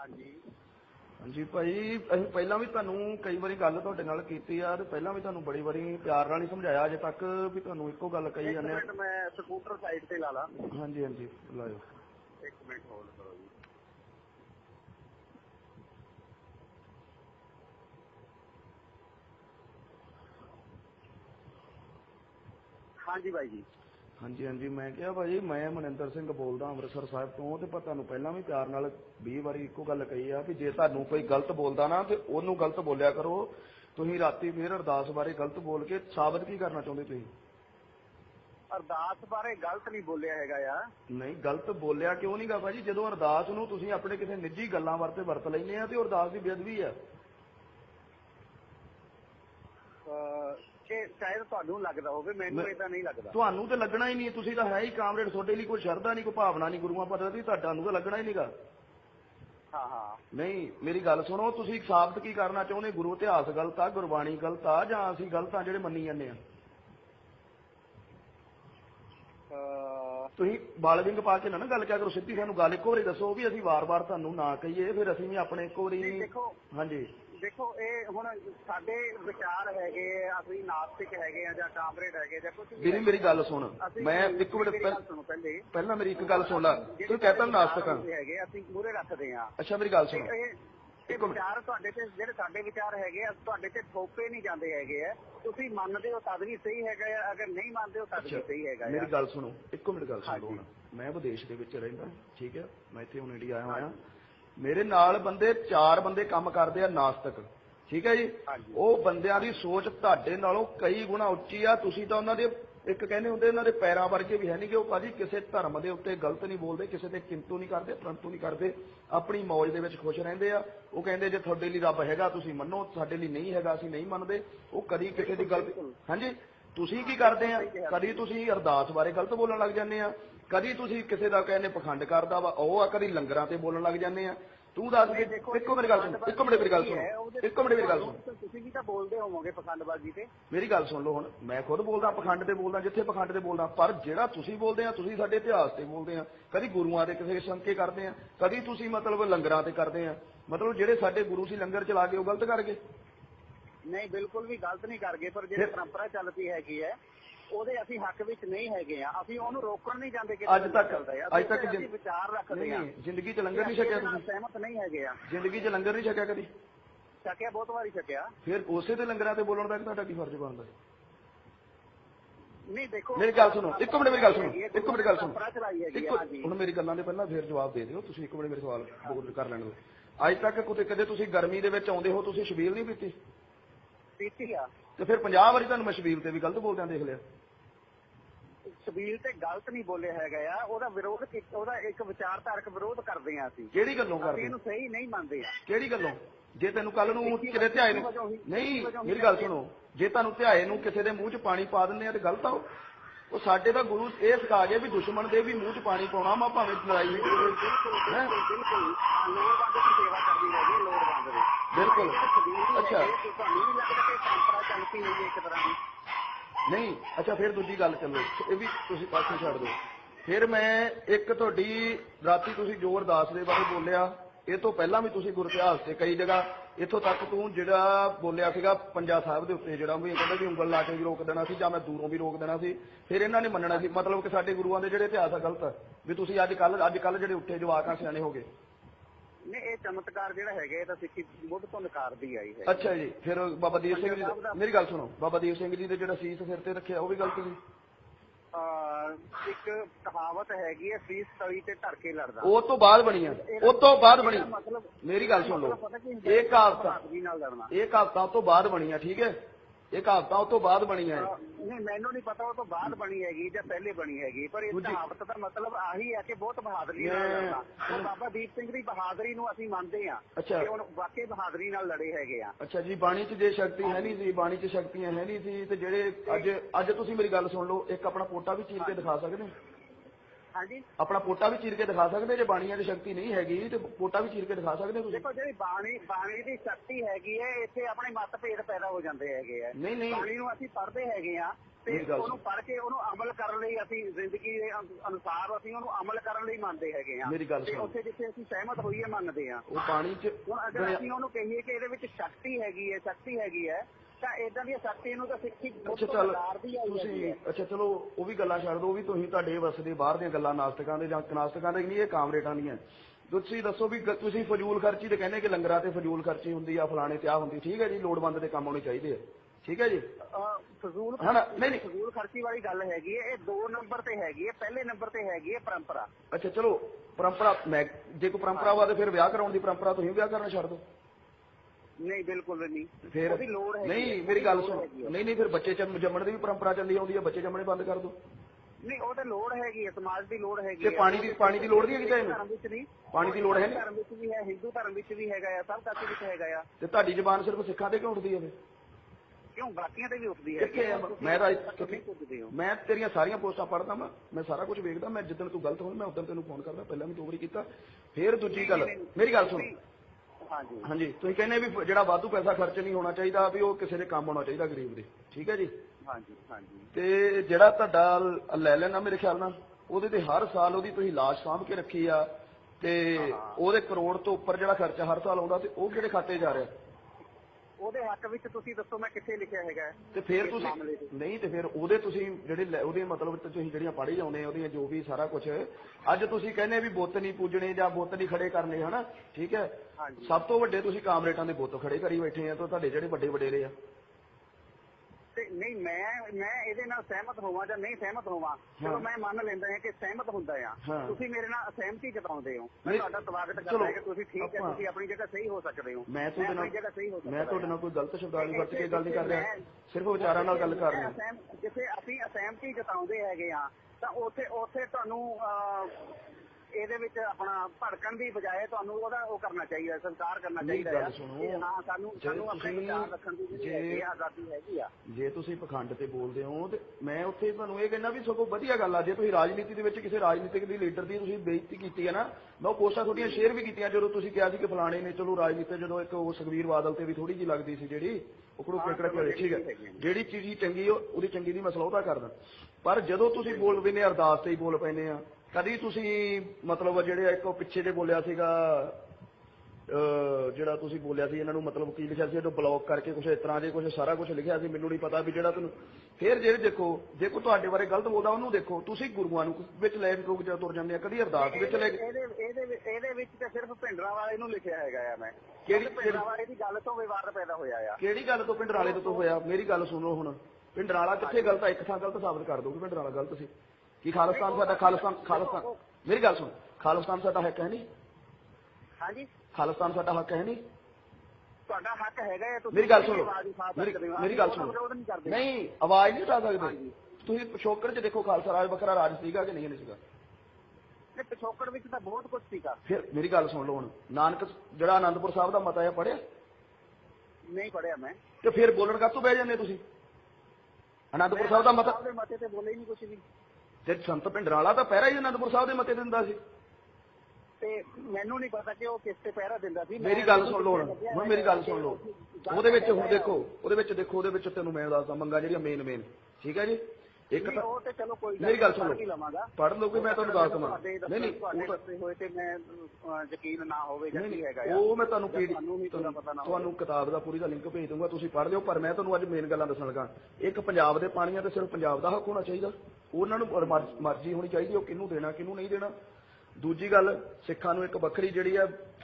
ਹਾਂਜੀ। ਹਾਂਜੀ ਭਾਈ ਅਸੀਂ ਪਹਿਲਾਂ ਵੀ ਤੁਹਾਨੂੰ ਕਈ ਵਾਰੀ ਗੱਲ ਤੁਹਾਡੇ ਨਾਲ ਕੀਤੀ ਆ ਤੇ ਪਹਿਲਾਂ ਵੀ ਤੁਹਾਨੂੰ ਬੜੀ ਵਾਰੀ ਪਿਆਰ ਨਾਲ ਹੀ ਸਮਝਾਇਆ ਅਜੇ ਤੱਕ ਵੀ ਤੁਹਾਨੂੰ ਇੱਕੋ ਗੱਲ ਕਹੀ ਇੱਕ ਜਾਂਦੇ ਆ। ਮਿੰਟ ਮੈਂ ਸਕੂਟਰ ਸਾਈਡ ਤੇ ਲਾ ਲਾ। ਹਾਂਜੀ ਹਾਂਜੀ ਲਾਇਓ। ਇੱਕ ਮਿੰਟ ਹੋਲਡ ਕਰੋ ਜੀ। ਹਾਂਜੀ ਬਾਈ ਜੀ। ਹਾਂਜੀ ਹਾਂਜੀ। ਮੈਂ ਕਿਹਾ ਭਾਜੀ ਮੈਂ ਮਨਿੰਦਰ ਸਿੰਘ ਬੋਲਦਾ ਅੰਮ੍ਰਿਤਸਰ ਸਾਹਿਬ ਤੋਂ ਤੇ ਪਰ ਤੁਹਾਨੂੰ ਪਹਿਲਾਂ ਵੀ ਪਿਆਰ ਨਾਲ 20 ਵਾਰੀ ਇੱਕੋ ਗੱਲ ਕਹੀ ਆ ਕਿ ਜੇ ਤੁਹਾਨੂੰ ਕੋਈ ਗਲਤ ਬੋਲਦਾ ਨਾ ਤੇ ਉਹਨੂੰ ਗਲਤ ਬੋਲਿਆ ਕਰੋ। ਤੁਸੀਂ ਰਾਤੀ ਫੇਰ ਅਰਦਾਸ ਬਾਰੇ ਗਲਤ ਬੋਲ ਕੇ ਸਾਬਤ ਕੀ ਕਰਨਾ ਚਾਹੁੰਦੇ ਤੁਸੀਂ? ਅਰਦਾਸ ਬਾਰੇ ਗਲਤ ਨਹੀਂ ਬੋਲਿਆ ਹੈਗਾ ਯਾਰ ਨਹੀਂ ਗਲਤ ਬੋਲਿਆ ਕਿਉਂ ਨਹੀਂਗਾ ਭਾਜੀ? ਜਦੋਂ ਅਰਦਾਸ ਨੂੰ ਤੁਸੀਂ ਆਪਣੇ ਕਿਸੇ ਨਿੱਜੀ ਗੱਲਾਂ ਵਾਸਤੇ ਵਰਤ ਲੈਂਦੇ ਆ ਤੇ ਉਹ ਅਰਦਾਸ ਦੀ ਬੇਅਦਬੀ ਆ। ਕਿ ਸ਼ਾਇਦ ਤੁਹਾਨੂੰ ਲੱਗਦਾ ਹੋਵੇ ਮੈਨੂੰ ਇਦਾਂ ਨਹੀਂ ਲੱਗਦਾ। ਤੁਹਾਨੂੰ ਤੇ ਲੱਗਣਾ ਹੀ ਨਹੀਂ ਤੁਸੀਂ ਤਾਂ ਹੈ ਹੀ ਕਾਮਰੇਡ ਤੁਹਾਡੇ ਲਈ ਕੋਈ ਸ਼ਰਧਾ ਨਹੀਂ ਕੋਈ ਭਾਵਨਾ ਨਹੀਂ ਗੁਰੂਆਂ ਪਤਾ ਦੀ ਤੁਹਾਨੂੰ ਤਾਂ ਲੱਗਣਾ ਹੀ ਨਹੀਂਗਾ। ਹਾਂ ਹਾਂ। ਨਹੀਂ ਮੇਰੀ ਗੱਲ ਸੁਣੋ ਤੁਸੀਂ ਸਾਬਤ ਕੀ ਕਰਨਾ ਚਾਹੁੰਦੇ ਗੁਰੂ ਇਤਿਹਾਸ ਗਲਤ ਆ ਗੁਰਬਾਣੀ ਗਲਤ ਆ ਜਾਂ ਅਸੀਂ ਗਲਤ ਆ ਜਿਹੜੇ ਮੰਨੀ ਜਾਂਦੇ ਆ? ਤੁਸੀਂ ਬਾਲਵਿੰਗ ਪਾ ਕੇ ਨਾ ਨਾ ਗੱਲ ਕਿਆ ਕਰੋ ਸਿੱਧੀ ਸਾਨੂੰ ਗੱਲ ਇੱਕੋ ਵਾਰੀ ਦੱਸੋ ਵੀ ਅਸੀਂ ਵਾਰ-ਵਾਰ ਤੁਹਾਨੂੰ ਨਾ ਕਹੀਏ ਫਿਰ ਅਸੀਂ ਵੀ ਆਪਣੇ ਇੱਕੋ ਵਾਰੀ ਹਾਂਜੀ। ਦੇਖੋ ਇਹ ਹੁਣ ਸਾਡੇ ਵਿਚਾਰ ਹੈਗੇ ਆ, ਅਸੀਂ ਨਾਸਤਿਕ ਹੈਗੇ ਆ ਜਾਂ ਕਾਮਰੇਡ ਹੈਗੇ ਜਾਂ ਕੁਝ ਵੀ ਵੀਰੇ ਮੇਰੀ ਗੱਲ ਸੁਣ। ਅਸੀਂ ਮੈਂ ਇੱਕ ਮਿੰਟ ਮੇਰੀ ਪਹਿ- ਗੱਲ ਸੁਣੋ ਪਹਿਲੇ। ਪਹਿਲਾਂ ਮੇਰੀ ਇੱਕ ਗੱਲ ਸੁਣ ਲੈ। ਤੂੰ ਕਹਤਾ ਨਾਸਤਕ। ਆ ਜਿਹੜੇ ਹੈਗੇ ਅਸੀਂ ਮੂਰੇ ਰੱਖਦੇ ਆ। ਅੱਛਾ ਮੇਰੀ ਗੱਲ ਸੁਣ। ਇਹ ਇਹ ਇੱਕ ਮਿੰਟ। ਵਿਚਾਰ ਤੁਹਾਡੇ ਤੇ ਜਿਹੜੇ ਸਾਡੇ ਵਿਚਾਰ ਹੈਗੇ ਆ ਤੁਹਾਡੇ ਤੇ ਥੋਪੇ ਨਹੀਂ ਜਾਂਦੇ ਹੈਗੇ ਆ। ਤੁਸੀਂ ਮੰਨਦੇ ਹੋ ਤਦ ਵੀ ਸਹੀ ਹੈਗਾ ਆ ਅਗਰ ਨਹੀਂ ਮੰਨਦੇ ਹੋ ਤਦ ਵੀ ਸਹੀ ਹੈਗਾ ਆ। ਮੇਰੀ ਗੱਲ ਸੁਣੋ। ਇੱਕੋ ਮਿੰਟ ਗੱਲ ਸੁਣ ਲਓ ਹਾਂਜੀ। ਹੁਣ ਮੈਂ ਵਿਦੇਸ਼ ਦੇ ਵਿੱਚ ਰਹਿੰਦਾ ਠੀਕ ਹੈ ਮੈਂ ਇੱਥੇ ਹੁਣ ਇੰਡੀਆ ਆਇਆ ਹੋਇਆ। ਮੇਰੇ ਨਾਲ ਬੰਦੇ ਚਾਰ ਬੰਦੇ ਕੰਮ ਕਰਦੇ ਆ ਨਾਸਤਕ। ਠੀਕ ਹੈ ਜੀ। ਉਹ ਬੰਦਿਆਂ ਦੀ ਸੋਚ ਤੁਹਾਡੇ ਨਾਲੋਂ ਕਈ ਗੁਣਾ ਉੱਚੀ ਆ। ਤੁਸੀਂ ਤਾਂ ਉਹਨਾਂ ਦੇ ਇੱਕ ਕਹਿੰਦੇ ਹੁੰਦੇ ਉਹਨਾਂ ਦੇ ਪੈਰਾਂ ਵਰਗੇ ਵੀ ਹੈ ਨਹੀਂ ਕਿ ਉਹ ਭਾਜੀ ਕਿਸੇ ਧਰਮ ਦੇ ਉੱਤੇ ਗਲਤ ਨਹੀਂ ਬੋਲਦੇ ਕਿਸੇ ਤੇ ਕਿੰਤੂ ਨਹੀਂ ਕਰਦੇ ਪਰੰਤੂ ਨਹੀਂ ਕਰਦੇ। ਆਪਣੀ ਮੌਜ ਦੇ ਵਿੱਚ ਖੁਸ਼ ਰਹਿੰਦੇ ਆ। ਉਹ ਕਹਿੰਦੇ ਜੇ ਤੁਹਾਡੇ ਲਈ ਰੱਬ ਹੈਗਾ ਤੁਸੀਂ ਮੰਨੋ। ਸਾਡੇ ਲਈ ਨਹੀਂ ਹੈਗਾ ਅਸੀਂ ਨਹੀਂ ਮੰਨਦੇ। ਉਹ ਕਦੀ ਕਿਸੇ ਦੀ ਗਲਤ ਹਾਂਜੀ? ਤੁਸੀਂ ਕੀ ਕਰਦੇ ਆ? ਕਦੀ ਤੁਸੀਂ ਅਰਦਾਸ ਬਾਰੇ ਗਲਤ ਬੋਲਣ ਲੱਗ ਜਾਂਦੇ ਆ। ਕਦੀ ਤੁਸੀਂ ਕਿਸੇ ਦਾ ਕਹਿੰਦੇ ਪਖੰਡ ਕਰਦਾ ਵਾ ਉਹ ਆ ਕਦੀ ਲੰਗਰਾਂ ਤੇ ਬੋਲਣ ਲੱਗ ਜਾਂਦੇ ਆ। ਤੂੰ ਦੱਸ ਕੇ ਇੱਕੋ ਮੇਰੀ ਗੱਲ ਸੁਣ ਇੱਕੋ ਮਿੰਟ ਮੇਰੀ ਗੱਲ ਸੁਣ ਇੱਕੋ ਮਿੰਟ ਮੇਰੀ ਗੱਲ ਸੁਣ। ਤੁਸੀਂ ਵੀ ਤਾਂ ਬੋਲਦੇ ਹੋਵੋਗੇ ਪਖੰਡਬਾਜ਼ੀ ਤੇ। ਮੇਰੀ ਗੱਲ ਸੁਣ ਲਓ ਹੁਣ ਮੈਂ ਖੁਦ ਬੋਲਦਾ ਪਖੰਡ ਤੇ ਬੋਲਦਾ ਜਿੱਥੇ ਪਖੰਡ ਤੇ ਬੋਲਦਾ ਪਰ ਜਿਹੜਾ ਤੁਸੀਂ ਬੋਲਦੇ ਆ ਤੁਸੀਂ ਸਾਡੇ ਇਤਿਹਾਸ ਤੇ ਬੋਲਦੇ ਆ। ਕਦੀ ਗੁਰੂਆਂ ਦੇ ਕਿਸੇ ਸੰਕੇ ਕਰਦੇ ਆ ਕਦੀ ਤੁਸੀਂ ਮਤਲਬ ਲੰਗਰਾਂ ਤੇ ਕਰਦੇ ਆ। ਮਤਲਬ ਜਿਹੜੇ ਸਾਡੇ ਗੁਰੂ ਸੀ ਲੰਗਰ ਚਲਾ ਕੇ ਉਹ ਗਲਤ ਕਰ ਗਏ। ਨਹੀਂ ਬਿਲਕੁਲ ਵੀ ਗਲਤ ਨਹੀਂ ਕਰ ਗਏ ਪਰ ਜਿਹੜੀ ਪਰੰਪਰਾ ਚੱਲਦੀ ਹੈਗੀ ਹੈ ਉਹਦੇ ਅਸੀਂ ਹੱਕ ਵਿੱਚ ਨਹੀਂ ਹੈਗੇ ਆ। ਅਸੀਂ ਉਹਨੂੰ ਰੋਕਣ ਨਹੀਂ ਜਾਂਦੇ ਕਿ ਅੱਜ ਤੱਕ ਹੈ। ਅੱਜ ਤੱਕ ਵਿਚਾਰ ਰੱਖਦੇ ਆ। ਜ਼ਿੰਦਗੀ 'ਚ ਲੰਗਰ ਨਹੀਂ ਛਕਿਆ ਤੁਸੀਂ। ਸਹਿਮਤ ਨਹੀਂ ਹੈਗੇ ਆ। ਜ਼ਿੰਦਗੀ 'ਚ ਲੰਗਰ ਨਹੀਂ ਛਕਿਆ ਕਦੀ। ਛਕਿਆ ਬਹੁਤ ਵਾਰੀ ਛਕਿਆ। ਫਿਰ ਉਸੇ ਤੇ ਲੰਗਰਾਂ ਤੇ ਬੋਲਣ ਦਾ ਤੁਹਾਡਾ ਕੀ ਫਰਜ਼ ਬਣਦਾ? ਨਹੀਂ ਦੇਖੋ ਮੇਰੀ ਗੱਲ ਸੁਣੋ ਇੱਕ ਮਿੰਟ ਮੇਰੀ ਗੱਲ ਸੁਣੋ ਇੱਕ ਮਿੰਟ ਗੱਲ ਸੁਣੋ। ਹੁਣ ਮੇਰੀ ਗੱਲਾਂ ਦੇ ਪਹਿਲਾਂ ਫਿਰ ਜਵਾਬ ਦੇ ਦਿਓ ਤੁਸੀਂ ਇੱਕ ਮਿੰਟ ਮੇਰੇ ਸਵਾਲ ਬੋਲ ਕਰ ਲੈਣ ਦਿਓ। ਅੱਜ ਤੱਕ ਕਿਤੇ ਕਦੇ ਤੁਸੀਂ ਗਰਮੀ ਦੇ ਵਿੱਚ ਆਉਂਦੇ ਹੋ ਤੁਸੀਂ ਛਬੀਲ ਨਹੀਂ ਪੀਤੀ? ਪੀਤੀ ਆ। ਤੇ ਫਿਰ 50 ਵਾਰੀ ਤੁਹਾਨੂੰ ਮੈਂ ਤੇ ਵੀ ਗਲਤ ਬੋਲਦਿਆਂ ਦੇਖ ਲਿਆ। ਸਬੀਲ ਤੇ ਗਲਤ ਨਹੀਂ ਬੋਲਿਆ ਹੈਗਾ ਆ ਉਹਦਾ ਵਿਰੋਧ ਕੀਤਾ- ਉਹਦਾ ਇੱਕ ਵਿਚਾਰਧਾਰਕ ਵਿਰੋਧ ਕਰਦੇ ਆ ਅਸੀਂ। ਕਿਹੜੀ ਗੱਲੋਂ ਅਸੀਂ ਕਰਦੇ? ਇਹਨੂੰ ਸਹੀ ਨਹੀਂ ਮੰਨਦੇ ਆ। ਕਿਹੜੀ ਗੱਲੋਂ? ਜੇ ਤੈਨੂੰ ਕੱਲ ਨੂੰ ਕਿਤੇ ਧਿਆਏ ਨੂੰ ਨਹੀਂ ਮੇਰੀ ਗੱਲ ਸੁਣੋ। ਜੇ ਤੁਹਾਨੂੰ ਧਿਆਏ ਨੂੰ ਕਿਸੇ ਦੇ ਮੂੰਹ 'ਚ ਪਾਣੀ ਪਾ ਦਿੰਦੇ ਆ ਤੇ ਗਲਤ ਆ ਉਹ। ਉਹ ਸਾਡੇ ਤਾਂ ਗੁਰੂ ਇਹ ਸਿਖਾ ਗਏ ਵੀ ਦੁਸ਼ਮਣ ਦੇ ਵੀ ਮੂੰਹ 'ਚ ਪਾਣੀ ਪਾਉਣਾ ਮਾ ਭਾਵੇਂ ਲੜਾਈ ਹੈ? ਬਿਲਕੁਲ। ਲੋੜਵੰਦ ਦੀ ਸੇਵਾ ਕਰਦੀ ਹੈਗੀ ਲੋੜਵੰਦ ਦੀ ਬਿਲਕੁਲ ਅੱਛਾ ਅੱਛਾ ਤੁਹਾਨੂੰ ਨਹੀਂ ਲੱਗਦਾ ਕਿ ਪਰੰਪਰਾ ਚੱਲਦੀ ਹੋਈ ਹੈ ਇੱਕ ਤਰ੍ਹਾਂ ਦੀ। ਨਹੀਂ, ਅੱਛਾ, ਫਿਰ ਦੂਜੀ ਗੱਲ ਚੱਲੋ। ਇਹ ਵੀ ਤੁਸੀਂ ਪਾਸੇ ਛੱਡ ਦਿਓ। ਫਿਰ ਮੈਂ ਇੱਕ ਤੁਹਾਡੀ ਰਾਤੀ ਤੁਸੀਂ ਜ਼ੋਰਦਾਸ ਦੇ ਬਾਰੇ ਬੋਲਿਆ। ਇਹ ਤੋਂ ਪਹਿਲਾਂ ਵੀ ਤੁਸੀਂ ਗੁਰ ਇਤਿਹਾਸ ਤੇ ਕਈ ਜਗ੍ਹਾ ਇੱਥੋਂ ਤੱਕ ਤੂੰ ਜਿਹੜਾ ਬੋਲਿਆ ਸੀਗਾ ਪੰਜਾ ਸਾਹਿਬ ਦੇ ਉੱਤੇ ਜਿਹੜਾ ਵੀ ਕਹਿੰਦਾ ਵੀ ਉਂਗਲ ਲਾ ਕੇ ਵੀ ਰੋਕ ਦੇਣਾ ਸੀ ਜਾਂ ਮੈਂ ਦੂਰੋਂ ਵੀ ਰੋਕ ਦੇਣਾ ਸੀ। ਫਿਰ ਇਹਨਾਂ ਨੇ ਮੰਨਣਾ ਸੀ, ਮਤਲਬ ਕਿ ਸਾਡੇ ਗੁਰੂਆਂ ਦੇ ਜਿਹੜੇ ਇਤਿਹਾਸ ਆ ਗਲਤ, ਵੀ ਤੁਸੀਂ ਅੱਜ ਕੱਲ ਅੱਜ ਕੱਲ ਜਿਹੜੇ ਉੱਠੇ ਜਵਾਕਾਂ ਸਿਆਣੇ ਹੋ ਗਏ। ਨਹੀਂ ਇਹ ਚਮਤਕਾਰ ਜਿਹੜਾ ਹੈਗਾ ਇਹ ਤਾਂ ਸਿੱਖੀ ਮੁੱਢ ਤੋਂ ਨਕਾਰਦੀ ਆਈ ਹੈ। ਅੱਛਾ ਜੀ ਫਿਰ ਬਾਬਾ ਦੀਪ ਸਿੰਘ ਜੀ ਦਾ- ਮੇਰੀ ਗੱਲ ਸੁਣੋ ਬਾਬਾ ਦੀਪ ਸਿੰਘ ਜੀ ਦੇ ਜਿਹੜਾ ਸੀਸ ਸਿਰ ਤੇ ਰੱਖਿਆ ਉਹ ਵੀ ਗਲਤ ਸੀ ਅਹ ਇੱਕ ਕਹਾਵਤ ਹੈਗੀ ਹੈ ਫੀਸ ਤਲੀ ਤੇ ਧਰ ਕੇ ਲੜਦਾ। ਉਹ ਤੋਂ ਬਾਅਦ ਬਣੀ ਆ ਉਹ ਤੋਂ ਬਾਅਦ ਬਣੀ। ਮੇਰੀ ਗੱਲ ਸੁਣ ਲਓ? ਇਹ ਕਹਾਵਤ ਲੜਨਾ। ਇਹ ਕਹਾਵਤਾਂ ਤੋਂ ਬਾਅਦ ਬਣੀ ਆ ਠੀਕ ਹੈ? ਇਹ ਕਹਾਵਤਾਂ ਉਹ ਤੋਂ ਬਾਅਦ ਬਣੀਆਂ ਹੈ। ਨਹੀਂ ਮੈਨੂੰ ਨਹੀਂ ਪਤਾ ਉਹ ਤੋਂ ਬਾਅਦ ਬਣੀ ਹੈਗੀ ਜਾਂ ਪਹਿਲੇ ਬਣੀ ਹੈਗੀ ਪਰ ਦੂਜੀ- ਕਹਾਵਤ ਦਾ ਮਤਲਬ ਆਹੀ ਹੈ ਕਿ ਬਹੁਤ ਬਹਾਦਰੀ ਨਾਲ ਲੜਨਾ ਉਹ ਬਾਬਾ ਦੀਪ ਸਿੰਘ ਦੀ ਬਹਾਦਰੀ ਨੂੰ ਅਸੀਂ ਮੰਨਦੇ ਅੱਛਾ। ਕਿ ਉਹ ਵਾਕਈ ਬਹਾਦਰੀ ਨਾਲ ਲੜੇ ਹੈਗੇ ਆ ਅੱਛਾ ਜੀ ਬਾਣੀ 'ਚ ਜੇ ਸ਼ਕਤੀ ਹੈ ਨਹੀਂ ਸੀ ਬਾਣੀ 'ਚ ਸ਼ਕਤੀਆਂ ਹੈ ਨਹੀਂ ਸੀ ਤੇ ਜਿਹੜੇ ਅੱਜ ਅੱਜ ਤੁਸੀਂ ਮੇਰੀ ਗੱਲ ਸੁਣ ਲਓ ਇੱਕ ਆਪਣਾ ਪੋਟਾ ਵੀ ਚੀਰ ਕੇ ਦਿਖਾ ਸਕਦੇ ਹੋ? ਹਾਂਜੀ। ਆਪਣਾ ਪੋਟਾ ਵੀ ਚੀਰ ਕੇ ਦਿਖਾ ਸਕਦੇ ਜੇ ਬਾਣੀਆਂ 'ਚ ਸ਼ਕਤੀ ਨਹੀਂ ਹੈਗੀ ਤੇ ਪੋਟਾ ਵੀ ਚੀਰ ਕੇ ਦਿਖਾ ਸਕਦੇ ਤੁਸੀਂ? ਦੇਖੋ ਜਿਹੜੀ ਬਾਣੀ ਬਾਣੀ ਦੀ ਸ਼ਕਤੀ ਹੈਗੀ ਹੈ ਇੱਥੇ ਆਪਣੇ ਮਤਭੇਦ ਪੈਦਾ ਹੋ ਜਾਂਦੇ ਹੈਗੇ ਆ। ਨਹੀਂ ਨਹੀਂ। ਬਾਣੀ ਨੂੰ ਅਸੀਂ ਪੜ੍ਹਦੇ ਹੈਗੇ ਆ ਤੇ ਉਹਨੂੰ ਪੜ੍ਹ ਕੇ ਉਹਨੂੰ ਅਮਲ ਕਰਨ ਲਈ ਅਸੀਂ ਜ਼ਿੰਦਗੀ ਦੇ ਅਨੁ- ਅਨੁਸਾਰ ਅਸੀਂ ਉਹਨੂੰ ਅਮਲ ਕਰਨ ਲਈ ਮੰਨਦੇ ਹੈਗੇ ਆ। ਮੇਰੀ ਗੱਲ ਤੇ ਸੁਣ। ਉੱਥੇ ਜਿੱਥੇ ਅਸੀਂ ਸਹਿਮਤ ਹੋਈਏ ਮੰਨਦੇ ਆ। ਉਹ ਪਾਣੀ 'ਚ ਹੁਣ ਅਗਰ ਅਸੀਂ ਉਹਨੂੰ ਕਹੀਏ ਕਿ ਇਹਦੇ ਵਿੱਚ ਸ਼ਕਤੀ ਹੈਗੀ ਹੈ ਸ਼ਕਤੀ ਹੈਗੀ ਹੈ ਤਾਂ ਇਦਾਂ ਦੀ ਸ਼ਕਤੀ ਨੂੰ ਤਾਂ ਸਿੱਖੀ ਅੱਛਾ ਚੱਲ ਤੁਸੀਂ ਅੱਛਾ ਚਲੋ ਉਹ ਵੀ ਗੱਲਾਂ ਛੱਡ ਦਿਓ ਉਹ ਵੀ ਤੁਸੀਂ ਤੁਹਾਡੇ ਵਸਦੇ ਬਾਹਰ ਦੀਆਂ ਗੱਲਾਂ ਨਾਸਤਕਾਂ ਦੇ ਜਾਂ ਨਾਸਤਕਾਂ ਦੇ ਨਹੀਂ ਇਹ ਕਾਮਰੇਟਾਂ ਦੀਆਂ। ਤੁਸੀਂ ਦੱਸੋ ਵੀ ਗ- ਤੁਸੀਂ ਫਜ਼ੂਲ ਖਰਚੀ ਤੇ ਕਹਿੰਦੇ ਕਿ ਲੰਗਰਾਂ ਤੇ ਫਜ਼ੂਲ ਖਰਚੀ ਹੁੰਦੀ ਆ ਫਲਾਣੇ ਤੇ ਆ ਹੁੰਦੀ ਠੀਕ ਹੈ ਜੀ ਲੋੜਵੰਦ ਦੇ ਕੰਮ ਹੋਣੇ ਚਾਹੀਦੇ ਆ। ਠੀਕ ਹੈ ਜੀ? ਫਜ਼ੂਲ ਹਾਂ ਨਾ, ਨਹੀਂ, ਨਹੀਂ। ਫਜ਼ੂਲ ਖਰਚੀ ਵਾਲੀ ਗੱਲ ਹੈਗੀ ਹੈ ਇਹ ਦੋ ਨੰਬਰ ਤੇ ਹੈਗੀ ਹੈ ਪਹਿਲੇ ਨੰਬਰ ਤੇ ਹੈਗੀ ਹੈ ਪਰੰਪਰਾ। ਅੱਛਾ ਚਲੋ ਪਰੰਪਰਾ ਮੈਂ ਜੇ ਕੋਈ ਪਰੰਪਰਾ ਵਾ ਤੇ ਫਿਰ ਵਿਆਹ ਕਰਾਉਣ ਦੀ ਪਰੰਪਰਾ ਤੁਸੀਂ ਵਿਆਹ ਕਰਨਾ ਛੱਡ ਦਿਓ। ਨਹੀਂ ਬਿਲਕੁਲ ਨਹੀਂ। ਫਿਰ ਉਹਦੀ ਲੋੜ ਹੈਗੀ ਨਹੀਂ ਹੈ, ਮੇਰੀ ਗੱਲ ਸੁਣ। ਹੈ। ਨਹੀਂ ਨਹੀਂ ਫਿਰ ਬੱਚੇ ਜੰਮ- ਜੰਮਣ ਦੀ ਵੀ ਪਰੰਪਰਾ ਚੱਲੀ ਆਉਂਦੀ ਹੈ ਬੱਚੇ ਜੰਮਣੇ ਬੰਦ ਕਰ ਦਿਓ ਨਹੀਂ ਉਹ ਤੇ ਲੋੜ ਹੈਗੀ ਹੈ ਸਮਾਜ ਦੀ ਲੋੜ ਹੈਗੀ ਤੇ ਪਾਣੀ ਦੀ ਪਾਣੀ ਦੀ ਲੋੜ ਨਹੀਂ ਹੈਗੀ ਚਾਹੇ ਧਰਮ ਵਿੱਚ ਨਹੀਂ। ਪਾਣੀ ਦੀ ਲੋੜ ਹੈ ਨਹੀਂ। ਧਰਮ ਵਿੱਚ ਵੀ ਹੈ ਹਿੰਦੂ ਧਰਮ ਵਿੱਚ ਵੀ ਹੈਗਾ ਆ ਸਭ ਕਾਸੇ ਵਿੱਚ ਹੈਗਾ ਆ। ਤੇ ਤੁਹਾਡੀ ਜ਼ਬਾਨ ਸਿਰਫ ਸਿੱਖਾਂ ਤੇ ਕਿਉਂ ਉੱਠਦੀ ਹੈ ਫਿਰ? ਕਿਉਂ? ਬਾਕੀਆਂ ਤੇ ਵੀ ਉੱਠਦੀ ਹੈ? ਮੈਂ ਤਾਂ ਹੋ। ਮੈਂ ਤੇਰੀਆਂ ਸਾਰੀਆਂ ਪੋਸਟਾਂ ਪੜ੍ਹਦਾ ਮੈਂ ਮੈਂ ਸਾਰਾ ਕੁਝ ਵੇਖਦਾ ਮੈਂ ਜਿੱਦਣ ਤੂੰ ਗਲਤ ਹੋਣ ਮੈਂ ਉਦੋਂ ਤੈਨੂੰ ਫੋਨ ਕਰਦਾ ਪਹਿਲਾਂ ਵੀ ਦੋ ਵਾਰੀ ਕੀਤਾ। ਫਿਰ ਦੂਜੀ ਗੱਲ ਮੇਰੀ ਗੱਲ ਸੁਣ। ਹਾਂਜੀ। ਹਾਂਜੀ। ਤੁਸੀਂ ਕਹਿੰਦੇ ਵੀ ਜਿਹੜਾ ਵਾਧੂ ਪੈਸਾ ਖਰਚ ਨਹੀਂ ਹੋਣਾ ਚਾਹੀਦਾ ਵੀ ਉਹ ਕਿਸੇ ਦੇ ਕੰਮ ਆਉਣਾ ਚਾਹੀਦਾ ਗਰੀਬ ਦੇ। ਠੀਕ ਹੈ ਜੀ? ਹਾਂਜੀ ਹਾਂਜੀ। ਤੇ ਜਿਹੜਾ ਤੁਹਾਡਾ ਲ- ਲੈਣਾ ਮੇਰੇ ਖਿਆਲ ਨਾਲ ਉਹਦੇ ਤੇ ਹਰ ਸਾਲ ਉਹਦੀ ਤੁਸੀਂ ਲਾਸ਼ ਸਾਂਭ ਕੇ ਰੱਖੀ ਆ ਤੇ ਉਹਦੇ ਕਰੋੜ ਤੋਂ ਉੱਪਰ ਜਿਹੜਾ ਖਰਚਾ ਹਰ ਸਾਲ ਆਉਂਦਾ ਤੇ ਉਹ ਕਿਹੜੇ ਖਾਤੇ ਜਾ ਰਿਹਾ? ਉਹਦੇ ਹੱਕ ਵਿੱਚ ਤੁਸੀਂ ਦੱਸੋ ਮੈਂ ਕਿੱਥੇ ਲਿਖਿਆ ਹੈਗਾ? ਤੇ ਫਿਰ। ਤੁਸੀਂ ਨਹੀਂ ਤੇ ਫਿਰ ਉਹਦੇ ਤੁਸੀਂ ਜਿਹੜੇ ਉਹਦੇ ਮਤਲਬ ਤੁਸੀਂ ਜਿਹੜੀਆਂ ਪੜ੍ਹੀ ਆ ਉਹਦੀਆਂ ਜੋ ਵੀ ਸਾਰਾ ਕੁਝ ਅੱਜ ਤੁਸੀਂ ਕਹਿੰਦੇ ਵੀ ਬੁੱਤ ਨਹੀਂ ਪੂਜਣੇ ਜਾਂ ਬੁੱਤ ਨਹੀਂ ਖੜੇ ਕਰਨੇ ਹਨਾ ਠੀਕ ਹੈ ਸਭ ਤੋਂ ਵੱਡੇ ਤੁਸੀਂ ਕਾਮਰੇਟਾਂ ਦੇ ਬੁੱਤ ਖੜੇ ਕਰੀ ਬੈਠੇ ਆ ਤੇ ਤੁਹਾਡੇ ਜਿਹੜੇ ਵੱਡੇ ਵਡੇਰੇ ਆ ਤੇ ਨਹੀਂ ਮੈਂ ਮੈਂ ਇਹਦੇ ਨਾਲ ਸਹਿਮਤ ਹੋਵਾਂ ਜਾਂ ਨਹੀਂ ਸਹਿਮਤ ਹੋਵਾਂ ਚਲੋ ਮੈਂ ਮੰਨ ਲੈਂਦਾ ਹਾਂ ਕਿ ਸਹਿਮਤ ਹੁੰਦਾ ਆ। ਤੁਸੀਂ ਮੇਰੇ ਨਾਲ ਅਸਹਿਮਤੀ ਜਤਾਉਂਦੇ ਹੋ। ਮੈਂ ਤੁਹਾਡਾ ਸਵਾਗਤ ਕਰਦਾ ਹਾਂ ਕਿ ਤੁਸੀਂ ਠੀਕ ਹੈ ਤੁਸੀਂ ਆਪਣੀ ਜਗ੍ਹਾ ਸਹੀ ਹੋ ਸਕਦੇ ਹੋ। ਮੈਂ ਤੁਹਾਡੇ ਆਪਣੀ ਜਗ੍ਹਾ ਸਹੀ ਹੋ ਨਾਲ ਸਕਦਾ ਮੈਂ ਤੁਹਾਡੇ। ਨਾਲ ਕੋਈ ਗਲਤ ਸ਼ਬਦਾਵਲੀ ਵਰਤ ਕੇ ਗੱਲ ਨਹੀਂ ਕਰ ਰਿਹਾ। ਸਿਰਫ ਵਿਚਾਰਾਂ ਨਾਲ ਗੱਲ ਕਰ ਰਿਹਾ। ਜਿੱਥੇ ਅਸੀਂ ਅਸਹਿਮਤੀ ਜਤਾਉਂਦੇ ਹੈਗੇ ਆ ਤਾਂ ਉੱਥੇ ਉੱਥੇ ਤੁਹਾਨੂੰ ਇਹਦੇ ਵਿੱਚ ਆਪਣਾ ਭੜਕਣ ਦੀ ਬਜਾਏ ਤੁਹਾਨੂੰ ਉਹਦਾ ਉਹ ਕਰਨਾ ਚਾਹੀਦਾ ਸੰਸਕਾਰ ਕਰਨਾ ਚਾਹੀਦਾ। ਕਿ ਹਾਂ ਸਾਨੂੰ ਜੇ ਸਾਨੂੰ ਆਪਣੇ ਵਿਚਾਰ ਰੱਖਣ ਦੀ ਜਿਹੜੀ ਜੇ- ਆਜ਼ਾਦੀ ਹੈਗੀ ਆ। ਜੇ ਤੁਸੀਂ ਪਖੰਡ ਤੇ ਬੋਲਦੇ ਹੋ ਤੇ ਮੈਂ ਉੱਥੇ ਤੁਹਾਨੂੰ ਇਹ ਕਹਿੰਦਾ ਵੀ ਸਗੋਂ ਵਧੀਆ ਗੱਲ ਆ। ਜੇ ਤੁਸੀਂ ਰਾਜਨੀਤੀ ਦੇ ਵਿੱਚ ਕਿਸੇ ਰਾਜਨੀਤਿਕ ਦੀ ਲੀਡਰ ਦੀ ਤੁਸੀਂ ਬੇਇੱਜ਼ਤੀ ਕੀਤੀ ਹੈ ਨਾ ਮੈਂ ਉਹ ਪੋਸਟਾਂ ਤੁਹਾਡੀਆਂ ਸ਼ੇਅਰ ਵੀ ਕੀਤੀਆਂ ਜਦੋਂ ਤੁਸੀਂ ਕਿਹਾ ਸੀ ਕਿ ਫਲਾਣੇ ਨੇ ਚਲੋ ਰਾਜਨੀਤੀ ਜਦੋਂ ਇੱਕ ਉਹ ਸੁਖਵੀਰ ਬਾਦਲ ਤੇ ਵੀ ਥੋੜੀ ਜਿਹੀ ਲੱਗਦੀ ਸੀ ਜਿਹੜੀ ਉਹ ਹਾਂ, ਕਿਹੜਾ ਚਲੋ ਕਿਹੜੇ ਠੀਕ ਹੈ। ਜਿਹੜੀ ਚੀਜ਼ ਚੰਗੀ ਉਹ- ਉਹਦੀ ਚੰਗੀ ਦੀ ਮੈਂ ਸਲਾਹਤਾ ਕਰਦਾ। ਪਰ ਜਦੋਂ ਤੁਸੀਂ ਬੋਲ ਪੈਂਦੇ ਅਰਦਾਸ ਤੇ ਹੀ ਬੋਲ ਪੈਂਦੇ ਆ ਕਦੀ ਤੁਸੀਂ ਮਤਲਬ ਜਿਹੜੇ ਇੱਕ ਉਹ ਪਿੱਛੇ ਜੇ ਬੋਲਿਆ ਸੀਗਾ ਜਿਹੜਾ ਤੁਸੀਂ ਬੋਲਿਆ ਸੀ ਇਹਨਾਂ ਨੂੰ ਮਤਲਬ ਕੀ ਲਿਖਿਆ ਸੀ ਇਹਨੂੰ ਬਲੌਕ ਕਰਕੇ ਕੁਝ ਇਸ ਤਰ੍ਹਾਂ ਦੇ ਕੁਝ ਸਾਰਾ ਕੁਝ ਲਿਖਿਆ ਸੀ ਮੈਨੂੰ ਨਹੀਂ ਪਤਾ ਵੀ ਜਿਹੜਾ ਤੁਹਾਨੂੰ ਫਿਰ ਜਿਹੜੇ ਦੇਖੋ ਜੇ ਕੋਈ ਤੁਹਾਡੇ ਬਾਰੇ ਗਲਤ ਬੋਲਦਾ ਉਹਨੂੰ ਦੇਖੋ ਤੁਸੀਂ ਗੁਰੂਆਂ ਨੂੰ ਵਿੱਚ ਲੈ ਕੇ ਲੋਕ ਜਦੋਂ ਤੁਰ ਜਾਂਦੇ ਆ ਕਦੀ ਅਰਦਾਸ ਵਿੱਚ ਲੈ ਕੇ ਇਹਦੇ ਇਹਦੇ ਵਿੱਚ- ਤੇ ਸਿਰਫ ਭਿੰਡਰਾਂ ਵਾਲੇ ਨੂੰ ਲਿਖਿਆ ਹੈਗਾ ਆ ਮੈਂ। ਕਿਹੜੀ- ਭਿੰਡਰਾਂ ਵਾਲੇ ਦੀ ਗੱਲ ਤੋਂ ਵਿਵਾਦ ਪੈਦਾ ਹੋਇਆ ਆ। ਕਿਹੜੀ ਗੱਲ ਤੋਂ ਪਿੰਡਰਾਲੇ ਤੋਂ ਹੋਇਆ? ਮੇਰੀ ਗੱਲ ਸੁਣੋ ਹੁਣ। ਪਿੰਡਰਾਲਾ ਕਿੱਥੇ ਗਲਤ ਆ? ਇੱਕ ਥਾਂ ਗਲਤ ਸਾਬਤ ਕਰ ਦਿਓ ਕਿ ਪਿੰਡਰਾਲਾ ਗਲਤ ਸੀ। ਕੀ ਖਾਲਿਸਤਾਨ ਸਾਡਾ ਖਾਲਿਸਤਾਨ ਖਾਲਿਸਤਾਨ। ਮੇਰੀ ਗੱਲ ਸੁਣ ਖਾਲਿਸਤਾਨ ਸਾਡਾ ਹੱਕ ਹੈ ਨਹੀਂ? ਹਾਂਜੀ। ਖਾਲਿਸਤਾਨ ਸਾਡਾ ਹੱਕ ਹੈ ਨਹੀਂ? ਤੁਹਾਡਾ ਹੱਕ ਹੈਗਾ ਤੁਸੀਂ ਮੇਰੀ ਗੱਲ ਸੁਣ ਮੇਰੀ ਗੱਲ ਸੁਣ। ਨਹੀਂ ਆਵਾਜ਼ ਨਹੀਂ ਉਠਾ ਸਕਦੇ। ਤੁਸੀਂ ਪਿਛੋਕੜ 'ਚ ਦੇਖੋ ਖਾਲਸਾ ਰਾਜ ਵੱਖਰਾ ਰਾਜ ਸੀਗਾ ਕਿ ਨਹੀਂ ਨਹੀਂ ਸੀਗਾ? ਤੇ ਪਿਛੋਕੜ ਵਿੱਚ ਤਾਂ ਬਹੁਤ ਕੁਝ ਸੀਗਾ। ਫਿਰ ਮੇਰੀ ਗੱਲ ਸੁਣ ਲਓ ਹੁਣ ਨਾਨਕ ਜਿਹੜਾ ਆਨੰਦਪੁਰ ਸਾਹਿਬ ਦਾ ਮਤਾ ਹੈ ਪੜਿਆ ਨਹੀਂ ਪੜਿਆ ਮੈਂ। ਤੇ ਫਿਰ ਬੋਲਣ ਕਾਹਤੋਂ ਬਹਿ ਜਾਂਦੇ ਤੁਸੀਂ? ਆਨੰਦਪੁਰ ਸਾਹਿਬ ਦਾ ਮਤਾ ਮਤੇ ਤੇ ਬੋਲੇ ਹੀ ਨਹੀਂ ਕੁਝ ਵੀ। ਤੇ ਸੰਤ ਭਿੰਡਰਾਲਾ ਤਾਂ ਪਹਿਰਾ ਹੀ ਆਨੰਦਪੁਰ ਸਾਹਿਬ ਦੇ ਮਤੇ ਦਿੰਦਾ ਸੀ। ਤੇ ਮੈਨੂੰ ਨਹੀਂ ਪਤਾ ਕਿ ਉਹ ਕਿਸ ਤੇ ਪਹਿਰਾ ਦਿੰਦਾ ਸੀ। ਮੇਰੀ ਗੱਲ ਸੁਣ ਲਓ ਹੁਣ। ਮੇਰੀ ਗੱਲ ਸੁਣ ਲਓ। ਉਹਦੇ ਵਿੱਚ ਹੁਣ ਦੇਖੋ ਉਹਦੇ ਵਿੱਚ ਦੇਖੋ ਉਹਦੇ ਵਿੱਚ ਤੈਨੂੰ ਮੈਂ ਦੱਸਦਾ ਮੰਗਾ ਜਿਹੜੀਆਂ ਮੇਨ ਮੇਨ ਠੀਕ ਹੈ ਜੀ? ਇੱਕ ਤਾਂ ਉਹ ਤੇ ਚਲੋ ਕੋਈ ਮੇਰੀ ਗੱਲ ਸੁਣ। ਪੜ੍ਹ ਲਓਗੇ ਮੈਂ ਤੁਹਾਨੂੰ ਦੱਸ ਦਵਾਂ ਨਹੀਂ ਨਹੀਂ ਉਹ ਤਾਂ ਹੋਏ ਤੇ ਮੈਂ ਯਕੀਨ ਨਾ ਹੋਵੇ ਜਾਂ ਕੀ ਹੈਗਾ ਉਹ ਮੈਂ ਤੁਹਾਨੂੰ ਤੁਹਾਨੂੰ ਕਿਤਾਬ ਦਾ ਪੂਰੀ ਦਾ ਲਿੰਕ ਭੇਜ ਦੂੰਗਾ ਤੁਸੀਂ ਪੜ੍ਹ ਲਿਓ ਪਰ ਮੈਂ ਤੁਹਾਨੂੰ ਅੱਜ ਮੇਨ ਗੱਲਾਂ ਦੱਸਣ ਲੱਗਾ। ਇੱਕ ਪੰਜਾਬ ਦੇ ਪਾਣੀਆਂ ਤੇ ਸਿਰਫ ਪੰਜਾਬ ਦਾ ਹੱਕ ਹੋਣਾ ਚਾਹੀਦਾ। ਉਹਨਾਂ ਨੂੰ ਮਰ- ਮਰਜ਼ੀ ਹੋਣੀ ਚਾਹੀਦੀ ਉਹ ਕਿਹਨੂੰ ਦੇਣਾ ਕਿਹਨੂੰ ਨਹੀਂ ਦੇਣਾ। ਦੂਜੀ ਗੱਲ ਸਿੱਖਾਂ ਨੂੰ ਇੱਕ ਵੱਖਰੀ ਜਿਹੜੀ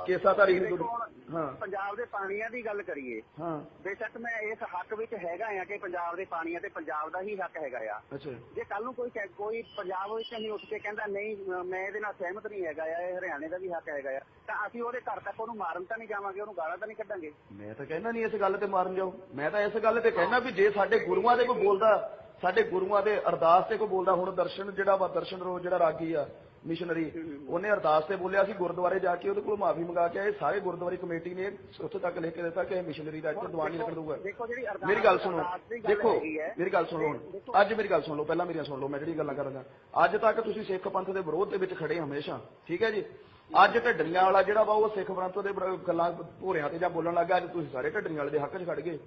ਕੇਸਾਧਾਰੀ ਹਿੰਦੂ ਦੇਖੋ ਹੁਣ ਹਾਂ। ਪੰਜਾਬ ਦੇ ਪਾਣੀਆਂ ਦੀ ਗੱਲ ਕਰੀਏ ਹਾਂ। ਬੇਸ਼ੱਕ ਮੈਂ ਇਸ ਹੱਕ ਵਿੱਚ ਹੈਗਾ ਆ ਕਿ ਪੰਜਾਬ ਦੇ ਪਾਣੀਆਂ ਤੇ ਪੰਜਾਬ ਦਾ ਹੀ ਹੱਕ ਹੈਗਾ ਆ। ਅੱਛਾ। ਜੇ ਕੱਲ ਨੂੰ ਕੋਈ ਕੋਈ ਪੰਜਾਬ ਵਿੱਚ ਨਹੀਂ ਉੱਠ ਕੇ ਕਹਿੰਦਾ ਨਹੀਂ ਮੈਂ ਇਹਦੇ ਨਾਲ ਸਹਿਮਤ ਨਹੀਂ ਹੈਗਾ ਆ ਇਹ ਹਰਿਆਣੇ ਦਾ ਵੀ ਹੱਕ ਹੈਗਾ ਆ ਤਾਂ ਅਸੀਂ ਉਹਦੇ ਘਰ ਤੱਕ ਉਹਨੂੰ ਮਾਰਨ ਤਾਂ ਨਹੀਂ ਜਾਵਾਂਗੇ ਉਹਨੂੰ ਗਾਲਾਂ ਤਾਂ ਨਹੀਂ ਕੱਢਾਂਗੇ। ਮੈਂ ਤਾਂ ਕਹਿੰਦਾ ਨਹੀਂ ਇਸ ਗੱਲ ਤੇ ਮਾਰਨ ਜਾਓ। ਮੈਂ ਤਾਂ ਇਸ ਗੱਲ ਤੇ ਕਹਿੰਦਾ ਵੀ ਜੇ ਸਾਡੇ ਗੁਰੂਆਂ ਦੇ ਕੋਈ ਬੋਲਦਾ ਸਾਡੇ ਗੁਰੂਆਂ ਦੇ ਅਰਦਾਸ ਤੇ ਕੋਈ ਬੋਲਦਾ ਹੁਣ ਦਰਸ਼ਨ ਜਿਹੜਾ ਵਾ ਦਰਸ਼ਨ ਰੋ ਜਿਹੜਾ ਰਾਗੀ ਆ ਮਿਸ਼ਨਰੀ ਉਹਨੇ ਅਰਦਾਸ ਤੇ ਬੋਲਿਆ ਸੀ ਗੁਰਦੁਆਰੇ ਜਾ ਕੇ ਉਹਦੇ ਕੋਲ ਮਾਫੀ ਮੰਗਾ ਕੇ ਆਏ। ਸਾਰੇ ਗੁਰਦੁਆਰੇ ਕਮੇਟੀ ਨੇ ਉੱਥੇ ਤੱਕ ਲਿਖ ਕੇ ਦਿੱਤਾ ਕਿ ਇਹ ਮਿਸ਼ਨਰੀ ਦਾ ਇੱਥੇ ਦੀਵਾਨ ਨਹੀਂ ਲੱਗਣ ਦਊਗਾ। ਮੇਰੀ ਗੱਲ ਸੁਣੋ। ਦੇਖੋ। ਮੇਰੀ ਗੱਲ ਸੁਣੋ ਅੱਜ ਮੇਰੀ ਗੱਲ ਸੁਣ ਲਓ ਪਹਿਲਾਂ ਮੇਰੀਆਂ ਸੁਣ ਲਓ ਮੈਂ ਜਿਹੜੀ ਗੱਲਾਂ ਕਰਾਂਗਾ ਅੱਜ ਤੱਕ ਤੁਸੀਂ ਸਿੱਖ ਪੰਥ ਦੇ ਵਿਰੋਧ ਦੇ ਵਿੱਚ ਖੜੇ ਹਮੇਸ਼ਾ ਠੀਕ ਹੈ ਜੀ? ਅੱਜ ਢੱਡਰੀਆਂ ਵਾਲਾ ਜਿਹੜਾ ਵਾ ਉਹ ਸਿੱਖ ਪੰਥ ਦੇ ਗੱਲਾਂ ਭੋਰਿਆਂ ਤੇ ਜਾਂ ਬੋਲਣ ਲੱਗਾ ਅੱਜ ਤੁਸੀਂ ਸਾਰੇ ਢੱਡਰੀਆਂ ਵਾਲੇ ਦੇ ਹੱਕ 'ਚ ਖੜ ਗਏ।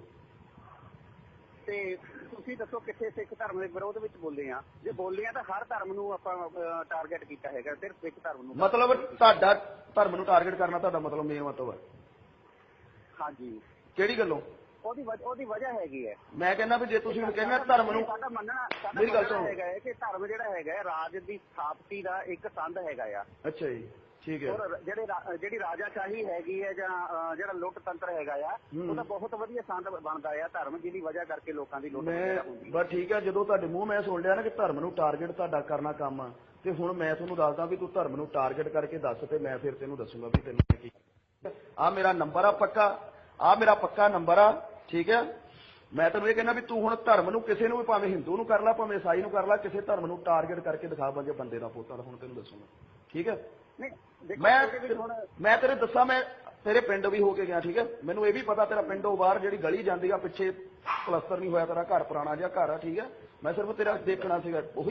ਤੇ ਤੁਸੀਂ ਦੱਸੋ ਕਿੱਥੇ ਸਿੱਖ ਧਰਮ ਦੇ ਵਿਰੋਧ ਵਿੱਚ ਬੋਲੇ ਆ। ਜੇ ਬੋਲੇ ਆ ਤਾਂ ਹਰ ਧਰਮ ਨੂੰ ਆਪਾਂ ਟਾਰਗੇਟ ਕੀਤਾ ਹੈਗਾ ਸਿਰਫ ਸਿੱਖ ਧਰਮ ਨੂੰ। ਮਤਲਬ ਤੁਹਾਡਾ ਧਰਮ ਨੂੰ ਟਾਰਗੇਟ ਕਰਨਾ ਤੁਹਾਡਾ ਮਤਲਬ ਮੇਨ ਮਤਲਬ ਹੈ। ਹਾਂਜੀ। ਕਿਹੜੀ ਗੱਲੋਂ? ਉਹਦੀ ਉਹਦੀ ਵਜ੍ਹਾ ਹੈਗੀ ਹੈ। ਮੈਂ ਕਹਿੰਦਾ ਵੀ ਜੇ ਤੁਸੀਂ ਹੁਣ ਕਹਿੰਦੇ ਧਰਮ ਨੂੰ ਸਾਡਾ ਮੰਨਣਾ ਮੇਰੀ ਗੱਲ ਸੁਣੋ। ਹੈਗਾ ਕਿ ਧਰਮ ਜਿਹੜਾ ਹੈਗਾ ਰਾਜ ਦੀ ਸਥਾਪਤੀ ਦਾ ਇੱਕ ਸੰਦ ਹੈਗਾ ਆ। ਅੱਛਾ ਜੀ। ਠੀਕ ਹੈ। ਔਰ ਜਿਹੜੇ ਰਾ- ਜਿਹੜੀ ਰਾਜਾਸ਼ਾਹੀ ਹੈਗੀ ਹੈ ਜਾਂ ਅ, ਜਿਹੜਾ ਲੁੱਟ ਤੰਤਰ ਹੈਗਾ ਆ ਹੂੰ। ਉਹਦਾ ਬਹੁਤ ਵਧੀਆ ਸੰਦ ਬਣਦਾ ਆ ਧਰਮ ਜਿਹਦੀ ਵਜ੍ਹਾ ਕਰਕੇ ਲੋਕਾਂ ਦੀ ਲੁੱਟ ਮੈਂ ਹੁੰਦੀ ਬਸ ਠੀਕ ਹੈ ਜਦੋਂ ਤੁਹਾਡੇ ਮੂੰਹ ਮੈਂ ਸੁਣ ਲਿਆ ਨਾ ਕਿ ਧਰਮ ਨੂੰ ਟਾਰਗੇਟ ਤੁਹਾਡਾ ਕਰਨਾ ਕੰਮ ਆ ਤੇ ਹੁਣ ਮੈਂ ਤੁਹਾਨੂੰ ਦੱਸਦਾ ਵੀ ਤੂੰ ਧਰਮ ਨੂੰ ਟਾਰਗੇਟ ਕਰਕੇ ਦੱਸ ਤੇ ਮੈਂ ਫਿਰ ਤੈਨੂੰ ਦੱਸੂਗਾ ਵੀ ਤੈਨੂੰ ਕੀ ਆ ਮੇਰਾ ਨੰਬਰ ਆ ਪੱਕਾ ਆ ਮੇਰਾ ਪੱਕਾ ਨੰਬਰ ਆ ਠੀਕ ਹੈ ਮੈਂ ਤੈਨੂੰ ਇਹ ਕਹਿੰਦਾ ਵੀ ਤੂੰ ਹੁਣ ਧਰਮ ਨੂੰ ਕਿਸੇ ਨੂੰ ਵੀ ਭਾਵੇਂ ਹਿੰਦੂ ਨੂੰ ਕਰ ਲੈ ਭਾਵੇਂ ਈਸਾਈ ਨੂੰ ਕਰ ਲੈ ਕਿਸੇ ਧਰਮ ਨੂੰ ਟਾਰਗੇਟ ਕਰਕੇ ਦਿਖਾ ਬੰਦੇ ਬੰਦੇ ਦਾ ਪੋਤਾ ਹੁਣ ਤੈਨੂੰ ਦੱਸੂਗਾ ਠੀਕ ਹੈ ਮੈਂ ਮੈਂ ਤੇਰੇ ਦੱਸਾਂ ਮੈਂ ਤੇਰੇ ਪਿੰਡ ਵੀ ਹੋ ਕੇ ਗਿਆ ਠੀਕ ਹੈ? ਮੈਨੂੰ ਇਹ ਵੀ ਪਤਾ ਤੇਰਾ ਪਿੰਡੋਂ ਬਾਹਰ ਜਿਹੜੀ ਗਲੀ ਜਾਂਦੀ ਆ ਪਿੱਛੇ ਪਲਸਤਰ ਨਹੀਂ ਹੋਇਆ ਤੇਰਾ ਘਰ ਪੁਰਾਣਾ ਜਿਹਾ ਘਰ ਆ ਠੀਕ ਹੈ? ਮੈਂ ਸਿਰਫ ਤੇਰਾ ਦੇਖਣਾ ਸੀਗਾ ਉਹੀ